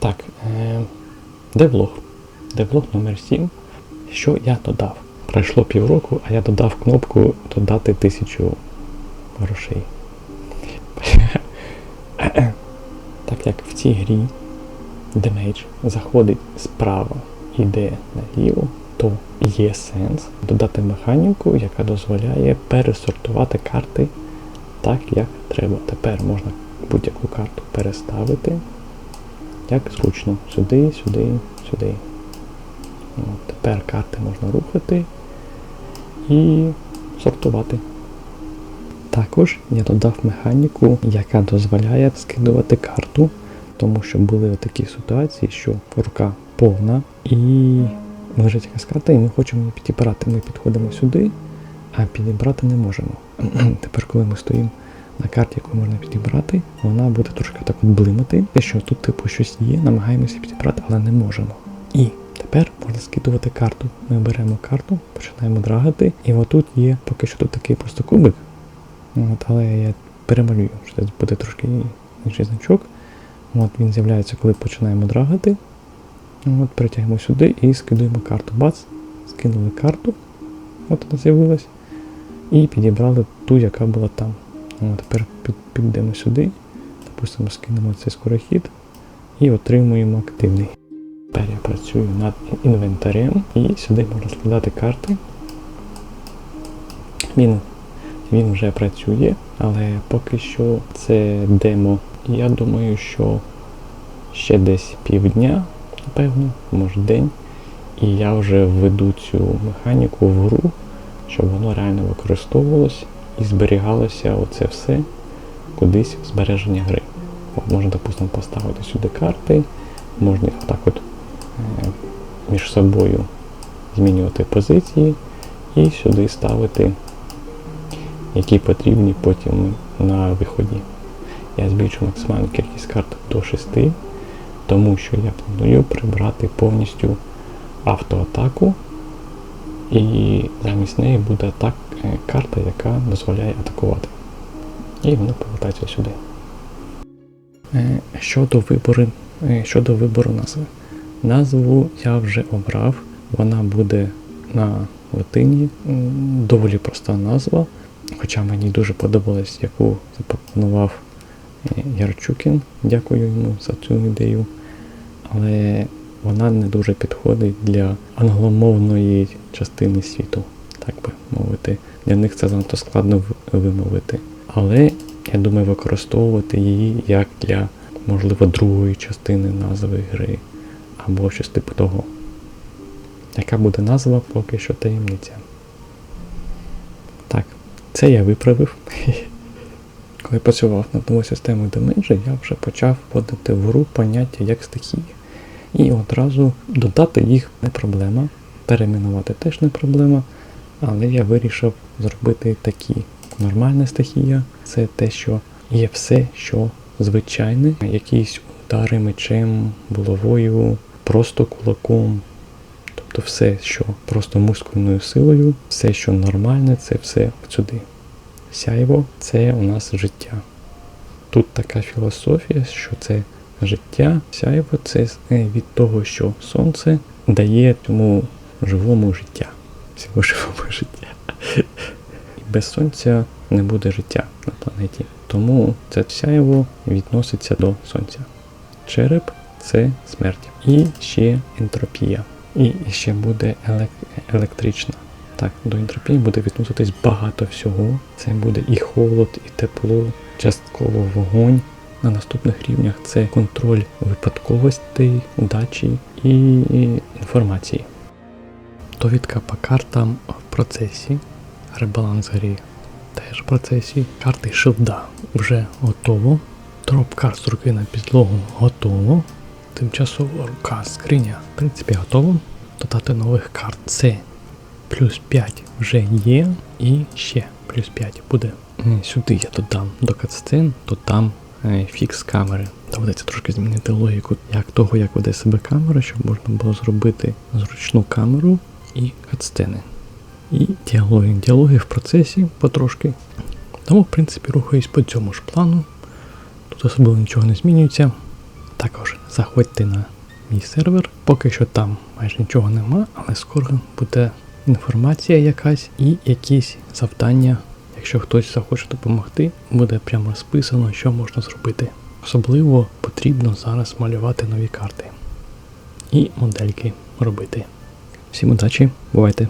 Так, е, девлог. Девлог номер 7. Що я додав? Пройшло півроку, а я додав кнопку додати тисячу грошей. так як в цій грі демейдж заходить справа і йде наліво, то є сенс додати механіку, яка дозволяє пересортувати карти так, як треба. Тепер можна будь-яку карту переставити як зручно. Сюди, сюди, сюди. От, тепер карти можна рухати і сортувати. Також я додав механіку, яка дозволяє скидувати карту, тому що були такі ситуації, що рука повна і лежить якась карта, і ми хочемо її підібрати. Ми підходимо сюди, а підібрати не можемо. Тепер, коли ми стоїмо на карті, яку можна підібрати, вона буде трошки так блимати, те, що тут типу щось є, намагаємося підібрати, але не можемо. І тепер можна скидувати карту. Ми беремо карту, починаємо драгати, і отут є поки що тут такий просто кубик. От, але я перемалюю, що це буде трошки інший значок. От Він з'являється, коли починаємо драгати. От, Перетягнемо сюди і скидуємо карту. Бац, скинули карту. От вона з'явилась. І підібрали ту, яка була там. От, Тепер підемо сюди, допустимо, скинемо цей скорохід і отримуємо активний. Тепер я працюю над інвентарем і сюди можна складати карти. Він він вже працює, але поки що це демо. Я думаю, що ще десь півдня, напевно, може день, і я вже введу цю механіку в гру, щоб воно реально використовувалось і зберігалося оце все кудись в збереження гри. От Можна, допустимо, поставити сюди карти, можна їх отак от е, між собою змінювати позиції і сюди ставити які потрібні потім на виході. Я збільшу максимальну кількість карт до 6, тому що я планую прибрати повністю автоатаку, і замість неї буде атак, е, карта, яка дозволяє атакувати. І вона повертається сюди. Е, Щодо вибору, е, щодо вибору назви. Назву я вже обрав, вона буде на латині, доволі проста назва. Хоча мені дуже подобалось, яку запропонував Ярчукін, дякую йому за цю ідею. Але вона не дуже підходить для англомовної частини світу, так би мовити. Для них це занадто складно вимовити. Але я думаю використовувати її як для, можливо, другої частини назви гри або щось типу того. Яка буде назва, поки що таємниця. Так, це я виправив. Коли працював над новою системою демеджа, я вже почав вводити в гру поняття як стихії. І одразу додати їх не проблема, перейменувати теж не проблема, але я вирішив зробити такі. Нормальна стихія це те, що є все, що звичайне, якісь удари мечем, булавою, просто кулаком. Тобто все, що просто мускульною силою, все, що нормальне, це все сюди. Сяйво це у нас життя. Тут така філософія, що це життя, сяйво це е, від того, що сонце дає цьому живому життя. Всього живому життя. І без сонця не буде життя на планеті. Тому це сяйво відноситься до сонця. Череп це смерть. І ще ентропія. І ще буде елек- електрична. Так, до ентропії буде відноситись багато всього. Це буде і холод, і тепло, частково вогонь. На наступних рівнях це контроль випадковостей, удачі і інформації. Довідка по картам в процесі. Ребаланс грі теж в процесі. Карти шилда вже готово. Дроп карт з руки на підлогу готово. Тимчасова рука скриня, в принципі, готово. Додати нових карт це плюс 5 вже є, і ще плюс 5 буде. Сюди я додам до катсцен, е, фікс камери. Доведеться трошки змінити логіку як того, як веде себе камера, щоб можна було зробити зручну камеру і катсцени. І діалоги. Діалоги в процесі потрошки. Тому, в принципі, рухаюсь по цьому ж плану. Тут особливо нічого не змінюється. Також заходьте на мій сервер. Поки що там майже нічого нема, але скоро буде інформація якась і якісь завдання. Якщо хтось захоче допомогти, буде прямо розписано, що можна зробити. Особливо потрібно зараз малювати нові карти і модельки робити. Всім удачі, бувайте!